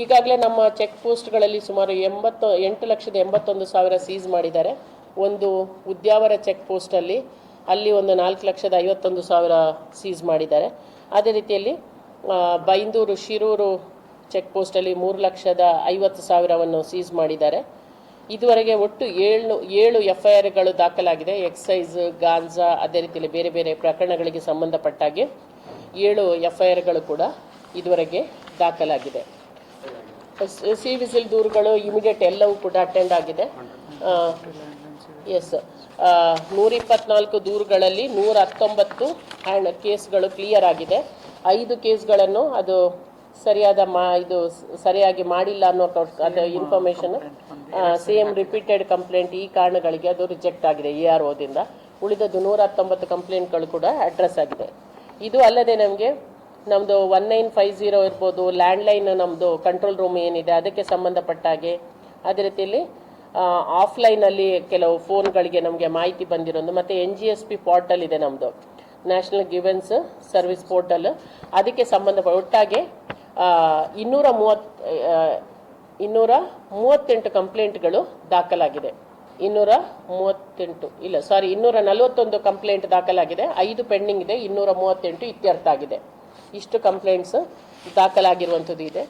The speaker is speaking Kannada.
ಈಗಾಗಲೇ ನಮ್ಮ ಚೆಕ್ ಪೋಸ್ಟ್ಗಳಲ್ಲಿ ಸುಮಾರು ಎಂಬತ್ತು, ಎಂಟು ಲಕ್ಷದ ಎಂಬತ್ತೊಂದು ಸಾವಿರ ಸೀಸ್ ಮಾಡಿದ್ದಾರೆ. ಒಂದು ಉದ್ಯಾವರ ಚೆಕ್ ಪೋಸ್ಟಲ್ಲಿ ಅಲ್ಲಿ ಒಂದು ನಾಲ್ಕು ಲಕ್ಷದ ಐವತ್ತೊಂದು ಸಾವಿರ ಸೀಸ್ ಮಾಡಿದ್ದಾರೆ. ಅದೇ ರೀತಿಯಲ್ಲಿ ಬೈಂದೂರು, ಶಿರೂರು ಚೆಕ್ ಪೋಸ್ಟಲ್ಲಿ ಮೂರು ಲಕ್ಷದ ಐವತ್ತು ಸಾವಿರವನ್ನು ಸೀಸ್ ಮಾಡಿದ್ದಾರೆ. ಇದುವರೆಗೆ ಒಟ್ಟು ಏಳು ಏಳು ಎಫ್ ಐ ಆರ್ಗಳು ದಾಖಲಾಗಿದೆ. ಎಕ್ಸೈಸ್, ಗಾಂಜಾ, ಅದೇ ರೀತಿಯಲ್ಲಿ ಬೇರೆ ಬೇರೆ ಪ್ರಕರಣಗಳಿಗೆ ಸಂಬಂಧಪಟ್ಟಾಗೆ ಏಳು ಎಫ್ ಐ ಆರ್ಗಳು ಕೂಡ ಇದುವರೆಗೆ ದಾಖಲಾಗಿದೆ. ಸ- ಸಿ ವಿಸಿಲ್ ದೂರುಗಳು ಇಮಿಡಿಯೇಟ್ ಎಲ್ಲವೂ ಕೂಡ ಅಟೆಂಡ್ ಆಗಿದೆ. ಎಸ್ ನೂರ ಇಪ್ಪತ್ನಾಲ್ಕು ದೂರುಗಳಲ್ಲಿ ನೂರ ಹತ್ತೊಂಬತ್ತು ಹ್ಯಾಂಡ್ ಕೇಸ್ಗಳು ಕ್ಲಿಯರ್ ಆಗಿದೆ. ಐದು ಕೇಸ್ಗಳನ್ನು ಅದು ಸರಿಯಾದ ಮಾ, ಇದು ಸರಿಯಾಗಿ ಮಾಡಿಲ್ಲ ಅನ್ನೋ ಅದು ಇನ್ಫಾರ್ಮೇಷನ್ ಸೇಮ್ ರಿಪೀಟೆಡ್ ಕಂಪ್ಲೇಂಟ್ ಈ ಕಾರಣಗಳಿಗೆ ಅದು ರಿಜೆಕ್ಟ್ ಆಗಿದೆ ಇ ಆರ್ ಓದಿಂದ ಉಳಿದದ್ದು ನೂರ ಹತ್ತೊಂಬತ್ತು ಕಂಪ್ಲೇಂಟ್ಗಳು ಕೂಡ ಅಡ್ರೆಸ್ ಆಗಿದೆ. ಇದು ಅಲ್ಲದೆ ನಮಗೆ ನಮ್ಮದು ಒನ್ ನೈನ್ ಫೈವ್ ಜೀರೋ ಇರ್ಬೋದು ಲ್ಯಾಂಡ್ಲೈನ್ ನಮ್ಮದು ಕಂಟ್ರೋಲ್ ರೂಮ್ ಏನಿದೆ ಅದಕ್ಕೆ ಸಂಬಂಧಪಟ್ಟ ಹಾಗೆ. ಅದೇ ರೀತಿಯಲ್ಲಿ ಆಫ್ಲೈನಲ್ಲಿ ಕೆಲವು ಫೋನ್ಗಳಿಗೆ ನಮಗೆ ಮಾಹಿತಿ ಬಂದಿರೋದು ಮತ್ತು N G S P portal ಇದೆ ನಮ್ಮದು ನ್ಯಾಷನಲ್ ಗಿವೆನ್ಸ್ ಸರ್ವಿಸ್ ಪೋರ್ಟಲ್ ಅದಕ್ಕೆ ಸಂಬಂಧಪಟ್ಟ ಒಟ್ಟಾಗಿ ಇನ್ನೂರ ಮೂವತ್ ಆ, ಇನ್ನೂರ ಮೂವತ್ತೆಂಟು ಕಂಪ್ಲೇಂಟ್ಗಳು ದಾಖಲಾಗಿದೆ. ಇನ್ನೂರ ಮೂವತ್ತೆಂಟು ಇಲ್ಲ ಸಾರಿ ಇನ್ನೂರ ನಲವತ್ತೊಂದು ಕಂಪ್ಲೇಂಟ್ ದಾಖಲಾಗಿದೆ ಐದು ಪೆಂಡಿಂಗ್ ಇದೆ ಇನ್ನೂರ ಮೂವತ್ತೆಂಟು ಇತ್ಯರ್ಥ ಆಗಿದೆ. ಇಷ್ಟು ಕಂಪ್ಲೇಂಟ್ಸ್ ದಾಖಲಾಗಿರುವಂಥದ್ದು ಇದೆ.